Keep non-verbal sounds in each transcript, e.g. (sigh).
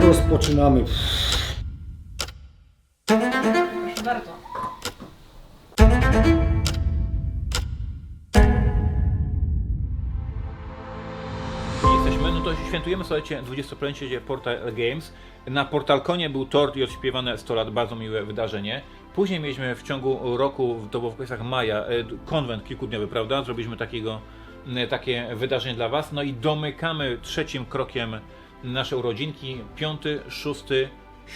rozpoczynamy. Jesteśmy, no to świętujemy, słuchajcie, 20-lecie Portal Games. Na Portalkonie był tort i odśpiewane 100 lat, bardzo miłe wydarzenie. Później mieliśmy w ciągu roku, to było w okresach maja, e, konwent kilkudniowy, prawda? Zrobiliśmy takiego, e, takie wydarzenie dla Was. No i domykamy trzecim krokiem nasze urodzinki. 5, 6,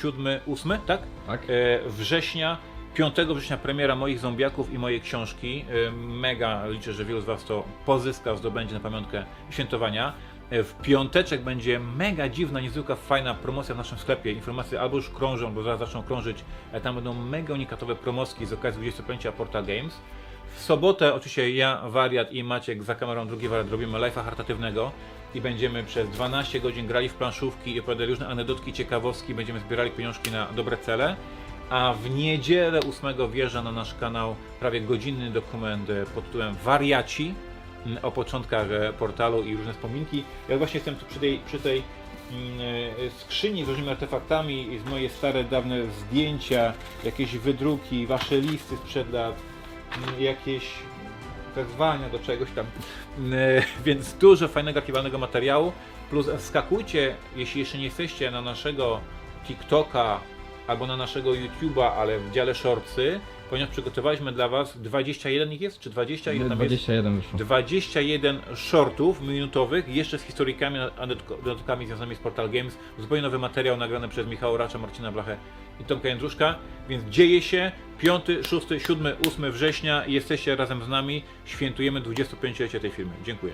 7, 8, tak? Tak. E, września. 5 września premiera moich zombiaków i mojej książki. E, Mega liczę, że wielu z Was to pozyska, zdobędzie na pamiątkę świętowania. E, W piąteczek będzie mega dziwna, niezwykła, fajna promocja w naszym sklepie. Informacje albo już krążą, albo zaraz zaczną krążyć. E, Tam będą mega unikatowe promoski z okazji 25 Portal Games. W sobotę oczywiście ja, Wariat i Maciek za kamerą drugi wariat robimy live'a charytatywnego i będziemy przez 12 godzin grali w planszówki i opowiadali różne anegdotki, ciekawostki, będziemy zbierali pieniążki na dobre cele. A w niedzielę 8 wjeżdża na nasz kanał prawie godzinny dokument pod tytułem Wariaci o początkach portalu i różne wspominki. Ja właśnie jestem tu przy tej, przy tej mm, skrzyni z różnymi artefaktami i z moje stare, dawne zdjęcia, jakieś wydruki, wasze listy sprzed lat, jakieś wezwania do czegoś tam. Mm, Więc dużo fajnego archiwalnego materiału. Plus skakujcie, jeśli jeszcze nie jesteście na naszego TikToka albo na naszego YouTube'a, ale w dziale shortsy, ponieważ przygotowaliśmy dla Was 21 ich jest, czy 20? Ile tam jest? 21 wyszło. 21 shortów minutowych, jeszcze z historykami, dodatkami związanymi z Portal Games. Zupełnie nowy materiał nagrany przez Michała Racza, Marcina Blachę i Tomka Jędruszka. Więc dzieje się 5, 6, 7, 8 września. Jesteście razem z nami. Świętujemy 25-lecie tej firmy. Dziękuję.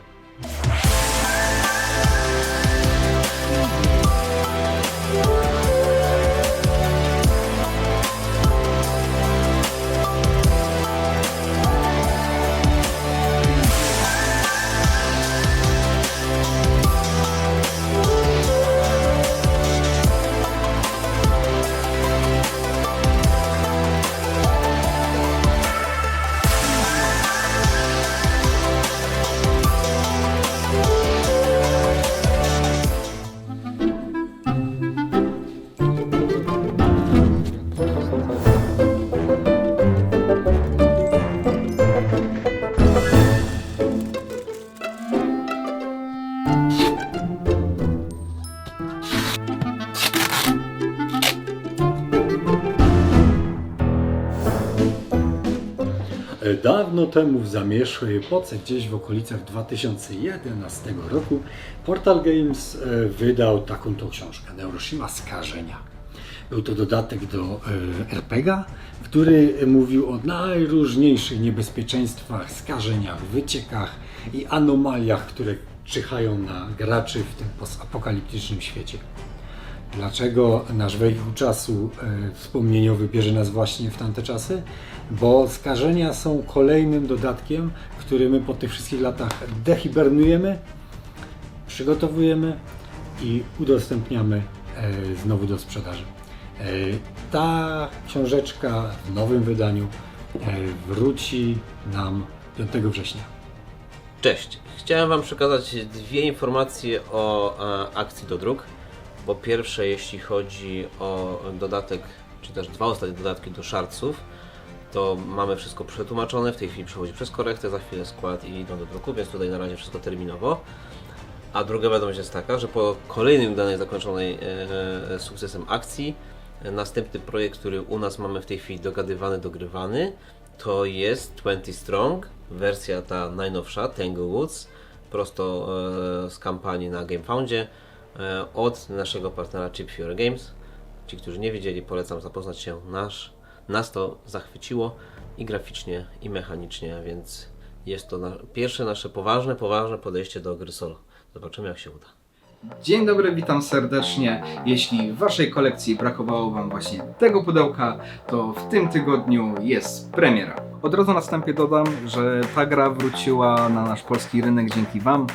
Dawno temu w zamierzchłej epoce, gdzieś w okolicach 2011 roku, Portal Games e, wydał taką tą książkę, Neuroshima Skażenia. Był to dodatek do e, RPGa, który mówił o najróżniejszych niebezpieczeństwach, skażeniach, wyciekach i anomaliach, które czyhają na graczy w tym postapokaliptycznym świecie. Dlaczego nasz wehikuł czasu e, wspomnieniowy bierze nas właśnie w tamte czasy? Bo skażenia są kolejnym dodatkiem, który my po tych wszystkich latach dehibernujemy, przygotowujemy i udostępniamy e, znowu do sprzedaży. E, ta książeczka w nowym wydaniu wróci nam 5 września. Cześć. Chciałem Wam przekazać dwie informacje o akcji do dróg. Po pierwsze, jeśli chodzi o dodatek, czy też dwa ostatnie dodatki do szarców, to mamy wszystko przetłumaczone. W tej chwili przechodzi przez korektę, za chwilę skład i idą do druku, więc tutaj na razie wszystko terminowo. A druga wiadomość jest taka, że po kolejnej udanej, zakończonej e, sukcesem akcji, e, następny projekt, który u nas mamy w tej chwili dogadywany, dogrywany, to jest 20 Strong, wersja ta najnowsza, Tanglewoods, prosto e, z kampanii na GameFoundzie e, od naszego partnera Chip Games. Ci, którzy nie wiedzieli, polecam zapoznać się. Nasz, nas to zachwyciło i graficznie, i mechanicznie, więc jest to na, pierwsze nasze poważne, poważne podejście do gry solo. Zobaczymy, jak się uda. Dzień dobry, witam serdecznie. Jeśli w Waszej kolekcji brakowało Wam właśnie tego pudełka, to w tym tygodniu jest premiera. Od razu na wstępie dodam, że ta gra wróciła na nasz polski rynek dzięki Wam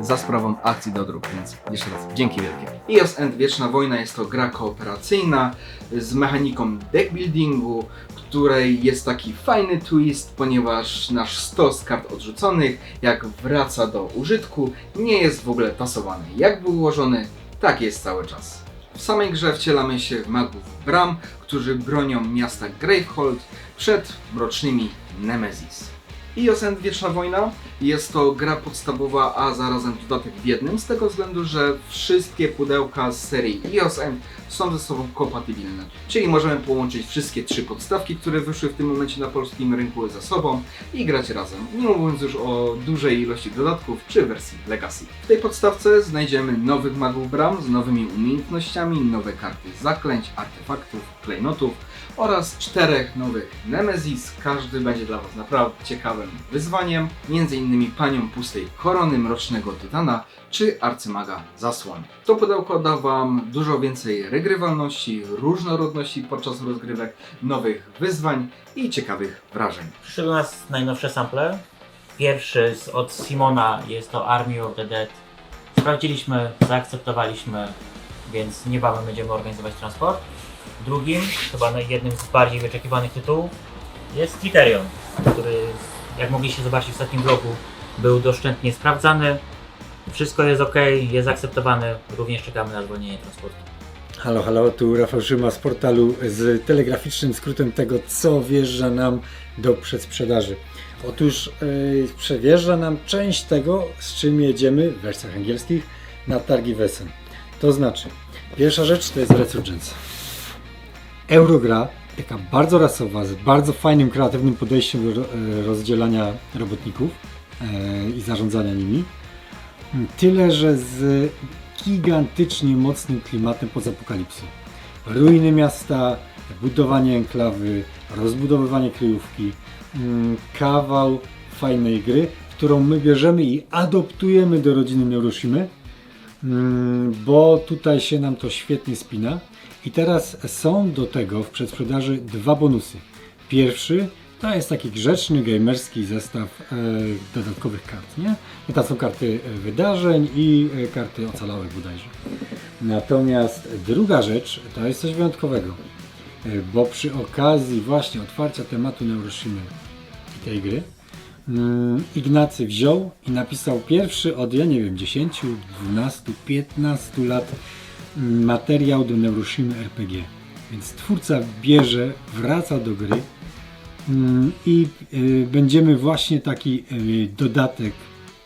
za sprawą akcji do dróg, więc jeszcze raz dzięki wielkie. EOS End Wieczna Wojna jest to gra kooperacyjna z mechaniką deckbuildingu, której jest taki fajny twist, ponieważ nasz stos kart odrzuconych, jak wraca do użytku, nie jest w ogóle tasowany. Jak był ułożony, tak jest cały czas. W samej grze wcielamy się w magów Bram, którzy bronią miasta Gravehold przed mrocznymi Nemesis. End Wieczna Wojna jest to gra podstawowa, a zarazem dodatek w jednym, z tego względu, że wszystkie pudełka z serii IOS End są ze sobą kompatybilne. Czyli możemy połączyć wszystkie trzy podstawki, które wyszły w tym momencie na polskim rynku ze sobą i grać razem. Nie mówiąc już o dużej ilości dodatków czy wersji Legacy. W tej podstawce znajdziemy nowych magów bram z nowymi umiejętnościami, nowe karty zaklęć, artefaktów, klejnotów oraz czterech nowych Nemesis. Każdy będzie dla Was naprawdę ciekawym wyzwaniem, innymi panią pustej korony mrocznego tytana czy arcymaga zasłon. To pudełko da Wam dużo więcej regrywalności, różnorodności podczas rozgrywek, nowych wyzwań i ciekawych wrażeń. Przyszły nas najnowsze sample. Pierwszy z, od Simona jest to Army of the Dead. Sprawdziliśmy, zaakceptowaliśmy, więc niebawem będziemy organizować transport. Drugim, chyba jednym z bardziej wyczekiwanych tytułów, jest Criterion, który, jak mogliście zobaczyć w ostatnim vlogu, był doszczętnie sprawdzany. Wszystko jest ok, jest akceptowane, również czekamy na zwolnienie transportu. Halo, halo, tu Rafał Szyma z portalu z telegraficznym skrótem tego, co wjeżdża nam do przedsprzedaży. Otóż yy, przewieżdża nam część tego, z czym jedziemy w wersjach angielskich na targi Wesen. To znaczy, pierwsza rzecz to jest Resurgence. Eurogra, taka bardzo rasowa, z bardzo fajnym, kreatywnym podejściem do e, rozdzielania robotników e, i zarządzania nimi. Tyle, że z gigantycznie mocnym klimatem pozapokalipsy. Ruiny miasta, budowanie enklawy, rozbudowywanie kryjówki, mm, kawał fajnej gry, którą my bierzemy i adoptujemy do rodziny Neuroshimy, mm, bo tutaj się nam to świetnie spina. I teraz są do tego w przedsprzedaży dwa bonusy. Pierwszy to jest taki grzeczny, gamerski zestaw e, dodatkowych kart, nie? I to są karty e, wydarzeń i e, karty ocalałych bodajże. Natomiast druga rzecz to jest coś wyjątkowego, e, bo przy okazji właśnie otwarcia tematu Neuroshimy i tej gry mm, Ignacy wziął i napisał pierwszy od, ja nie wiem, 10, 12, 15 lat materiał do Neuroshimy RPG. Więc twórca bierze, wraca do gry mm, i y, będziemy właśnie taki y, dodatek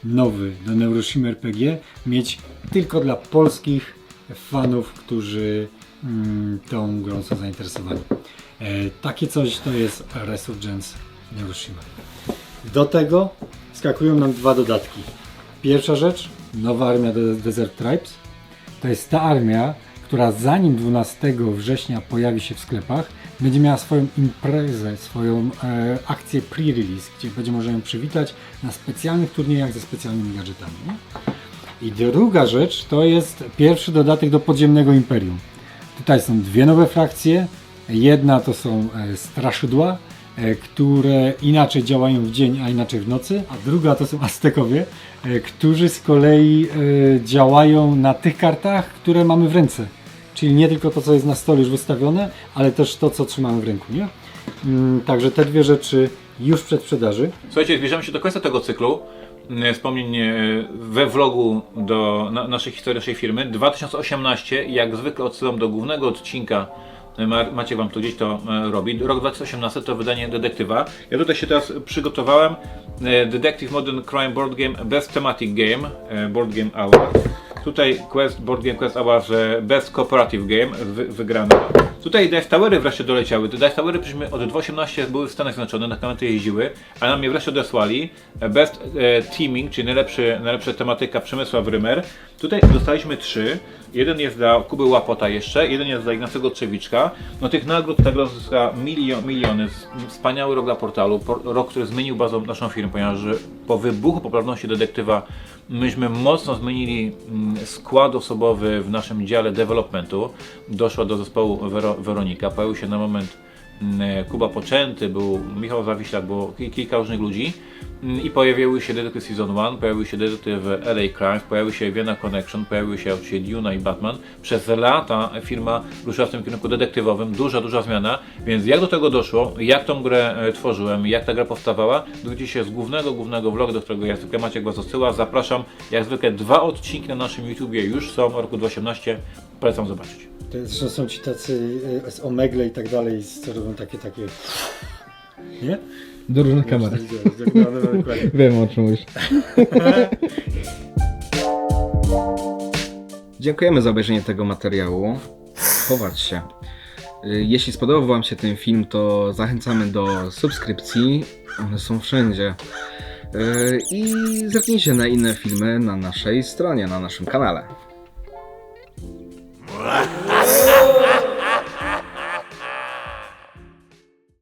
nowy do Neuroshimy RPG mieć tylko dla polskich fanów, którzy mm, tą grą są zainteresowani. E, takie coś to jest Resurgence Neuroshima. Do tego skakują nam dwa dodatki. Pierwsza rzecz, nowa armia De- Desert Tribes. To jest ta armia, która zanim 12 września pojawi się w sklepach, będzie miała swoją imprezę, swoją e, akcję pre-release, gdzie będzie można ją przywitać na specjalnych turniejach ze specjalnymi gadżetami. I druga rzecz to jest pierwszy dodatek do podziemnego imperium. Tutaj są dwie nowe frakcje. Jedna to są e, straszydła, które inaczej działają w dzień, a inaczej w nocy, a druga to są Aztekowie, e, którzy z kolei e, działają na tych kartach, które mamy w ręce. Czyli nie tylko to, co jest na stole już wystawione, ale też to, co trzymamy w ręku. Nie? Mm, Także te dwie rzeczy już przed sprzedaży. Słuchajcie, zbliżamy się do końca tego cyklu e, wspomnień e, we vlogu do na, naszej historii, naszej firmy. 2018, jak zwykle odsyłam do głównego odcinka. Ma- Macie wam tu gdzieś to e, robi. Rok 2018 to wydanie detektywa. Ja tutaj się teraz przygotowałem. E, Detective Modern Crime Board Game Best Thematic Game e, Board Game Award. Tutaj Quest, Board Game Quest Award Best Cooperative Game wy, wygrany. Tutaj Dice Towery wreszcie doleciały. Te Dice Towery przecież od 2018 były w Stanach Zjednoczonych, na kamery jeździły, a nam je wreszcie odesłali. Best e, Teaming, czyli najlepszy, najlepsza tematyka Przemysław Rymer. Tutaj dostaliśmy trzy. Jeden jest dla Kuby Łapota jeszcze, jeden jest dla Ignacego Trzewiczka. No tych nagród ta gra zyska milion, miliony. Wspaniały rok dla portalu. Por, rok, który zmienił bardzo naszą firmę, ponieważ po wybuchu popularności detektywa myśmy mocno zmienili mm, skład osobowy w naszym dziale developmentu. Doszła do zespołu Weronika. Pojawił się na moment mm, Kuba Poczęty, był Michał Zawiślak, było ki- kilka różnych ludzi. Mm, I pojawiły się Detektyw Season 1, pojawił się Detektyw LA Crimes, pojawił się Vienna Connection, pojawiły się oczywiście Duna i Batman. Przez lata firma ruszyła w tym kierunku detektywowym, duża, duża zmiana. Więc jak do tego doszło, jak tą grę e, tworzyłem, jak ta gra powstawała, dowiecie się z głównego, głównego vlogu, do którego jak zwykle Maciek Was odsyła. Zapraszam, jak zwykle dwa odcinki na naszym YouTubie już są roku 2018. Polecam zobaczyć. To jest, że są ci tacy e, z Omegle i tak dalej, co robią takie, takie... Nie? Do różnych kamer. No, no, no, dokładnie. (laughs) Wiem o czym mówisz. (laughs) Dziękujemy za obejrzenie tego materiału. Chować się. Y, Jeśli spodobał Wam się ten film, to zachęcamy do subskrypcji. One są wszędzie. Y, I zerknijcie na inne filmy na naszej stronie, na naszym kanale.